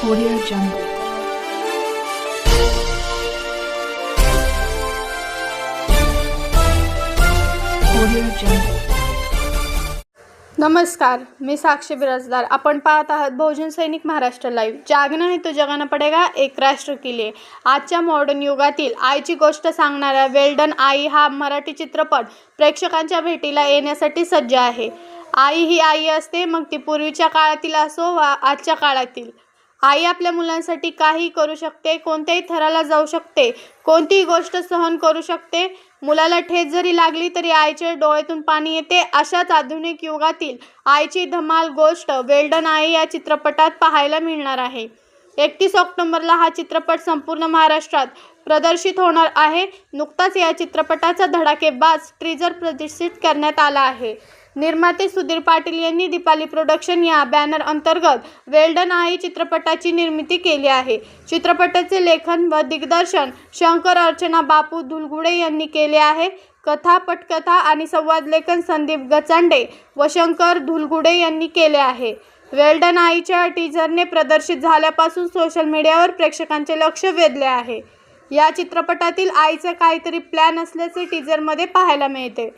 Audio Jungle. Audio Jungle. नमस्कार मी साक्षी बिराजदार. आपण पाहत आहात बहुजन सैनिक महाराष्ट्र लाईव्ह. जागना तो जगाना पडेगा एक राष्ट्र किले आजच्या मॉडर्न युगातील आईची गोष्ट सांगणाऱ्या वेल्डन आई हा मराठी चित्रपट प्रेक्षकांच्या भेटीला येण्यासाठी सज्ज आहे. आई ही आई असते मग ती पूर्वीच्या काळातील असो वा आजच्या काळातील. आई आपल्या मुलांसाठी काही करू शकते कोणत्याही थराला जाऊ शकते कोणतीही गोष्ट सहन करू शकते. मुलाला ठेच जरी लागली तरी आईच्या डोळ्यातून पाणी येते. अशाच आधुनिक युगातील आईची धमाल गोष्ट वेल्डन आई या चित्रपटात पाहायला मिळणार आहे. एकतीस ऑक्टोबरला हा चित्रपट संपूर्ण महाराष्ट्रात प्रदर्शित होणार आहे. नुकताच या चित्रपटाचा धडाकेबाज ट्रीजर प्रदर्शित करण्यात आला आहे. निर्माते सुधीर पाटील यांनी दीपाली प्रोडक्शन या बॅनर अंतर्गत वेल्डन आई चित्रपटाची निर्मिती केली आहे. चित्रपटाचे लेखन व दिग्दर्शन शंकर अर्चना बापू धुलगुडे यांनी केले आहे. कथा पटकथा आणि संवाद लेखन संदीप गचांडे व शंकर धुलगुडे यांनी केले आहे. वेल्डन आईच्या टीजरने प्रदर्शित झाल्यापासून सोशल मीडियावर प्रेक्षकांचे लक्ष वेधले आहे. या चित्रपटातील आईचं काहीतरी प्लॅन असल्याचे टीजरमध्ये पाहायला मिळते.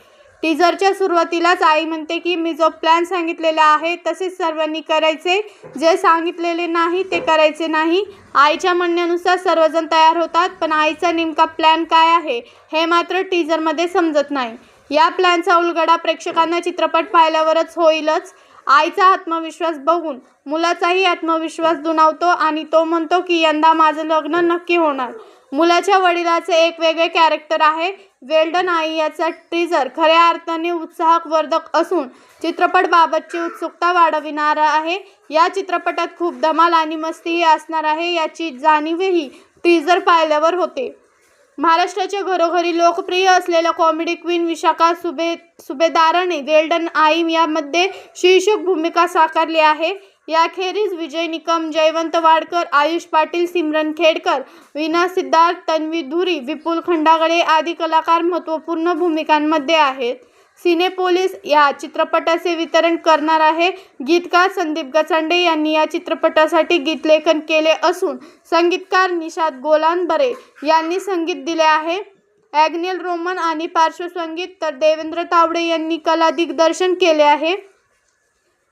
टीजरच्या सुरुवातीलाच आई म्हणते की मी जो प्लॅन सांगितलेला आहे तसेच सर्वांनी करायचे. जे सांगितलेले नाही ते करायचे नाही. आईच्या म्हणण्यानुसार सर्वजण तयार होतात पण आईचा नेमका प्लॅन काय आहे हे मात्र टीजरमध्ये समजत नाही. या प्लॅनचा उलगडा प्रेक्षकांना चित्रपट पाहिल्यावरच होईलच. आईचा आत्मविश्वास बघून मुलाचाही आत्मविश्वास दुणावतो आणि तो म्हणतो की यंदा माझं लग्न नक्की होणार. मुलाच्या वडिलाचे एक वेगळे कॅरेक्टर आहे वेल्डन आई याचा टीजर खऱ्या अर्थाने उत्साहवर्धक असून चित्रपटबाबतची उत्सुकता वाढविणारा आहे. या चित्रपटात खूप धमाल आणि मस्तीही असणार आहे याची जाणीवही टीजर पाहिल्यावर होते. महाराष्ट्राच्या घरोघरी लोकप्रिय असलेल्या कॉमेडी क्वीन विशाखा सुबे सुभेदाराने वेल्डन आई यामध्ये शीर्षक भूमिका साकारली आहे. याखेरीज विजय निकम जयवंत वाडकर आयुष पाटील सिमरन खेडकर विना सिद्धार्थ तन्वी धुरी विपुल खंडागळे आदी कलाकार महत्त्वपूर्ण भूमिकांमध्ये आहेत. सिनेपोलिस या चित्रपटाचे वितरण करणार आहे. गीतकार संदीप गचांडे यांनी या चित्रपटासाठी गीतलेखन केले असून संगीतकार निषाद गोलांबरे यांनी संगीत दिले आहे. ॲग्नेल रोमन आणि पार्श्वसंगीत तर देवेंद्र तावडे यांनी कला दिग्दर्शन केले आहे.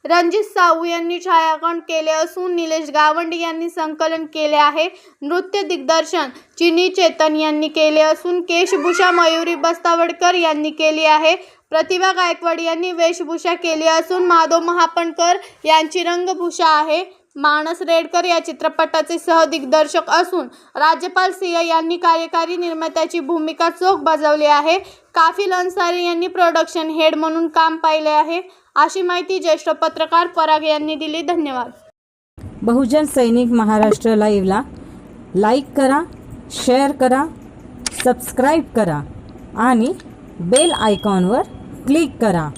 रणजित साहू यांनी छायांकन केले असून निलेश गावंडी यांनी संकलन केले आहे. नृत्य दिग्दर्शन चिनी चेतन यांनी केले असून केशभूषा मयुरी बस्तावडकर यांनी केली आहे. प्रतिभा गायकवाड यांनी वेशभूषा केली असून माधव महापणकर यांची रंगभूषा आहे. मानस रेडकर या चित्रपटाचे सहदिग्दर्शक असून राज्यपाल सिंह यांनी कार्यकारी निर्मात्याची भूमिका चोख बजावली आहे. काफिल अन्सारी यांनी प्रोडक्शन हेड म्हणून काम पाहिले आहे. अशी माहिती ज्येष्ठ पत्रकार पराग यांनी दिली. धन्यवाद. बहुजन सैनिक महाराष्ट्र लाईव्हला लाईक करा शेअर करा सबस्क्राईब करा आणि बेल आयकॉनवर क्लिक करा.